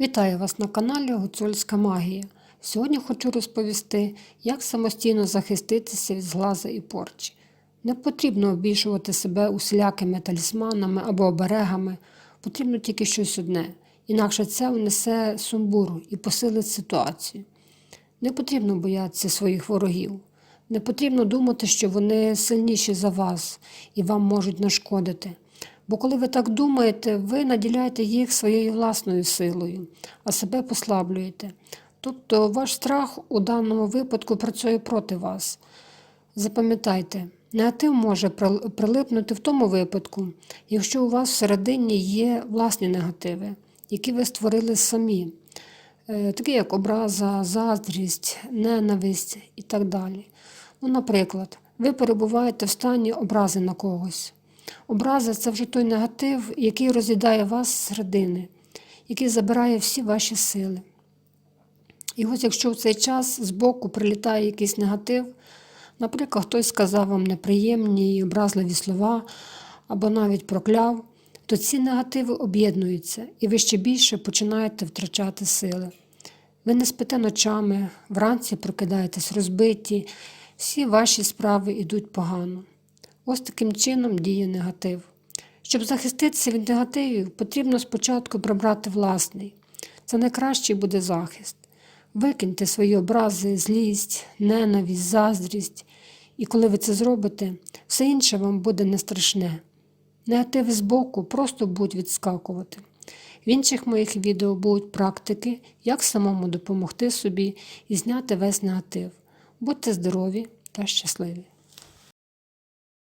Вітаю вас на каналі Гуцульська магія. Сьогодні хочу розповісти, як самостійно захиститися від зглази і порчі. Не потрібно обішувати себе усілякими талісманами або оберегами, потрібно тільки щось одне, інакше це внесе сумбуру і посилить ситуацію. Не потрібно боятися своїх ворогів. Не потрібно думати, що вони сильніші за вас і вам можуть нашкодити. Бо коли ви так думаєте, ви наділяєте їх своєю власною силою, а себе послаблюєте. Тобто ваш страх у даному випадку працює проти вас. Запам'ятайте, негатив може прилипнути в тому випадку, якщо у вас всередині є власні негативи, які ви створили самі, Е, такі як образа, заздрість, ненависть і так далі. Ну, наприклад, ви перебуваєте в стані образи на когось. Образа це вже той негатив, який роз'їдає вас зсередини, який забирає всі ваші сили. І ось якщо в цей час збоку прилітає якийсь негатив, наприклад, хтось сказав вам неприємні і образливі слова або навіть прокляв, то ці негативи об'єднуються, і ви ще більше починаєте втрачати сили. Ви не спите ночами, вранці прокидаєтесь розбиті, всі ваші справи йдуть погано. Ось таким чином діє негатив. Щоб захиститися від негативів, потрібно спочатку прибрати власний. Це найкращий буде захист. Викиньте свої образи, злість, ненависть, заздрість. І коли ви це зробите, все інше вам буде не страшне. Негативи збоку просто будуть відскакувати. В інших моїх відео будуть практики, як самому допомогти собі і зняти весь негатив. Будьте здорові та щасливі!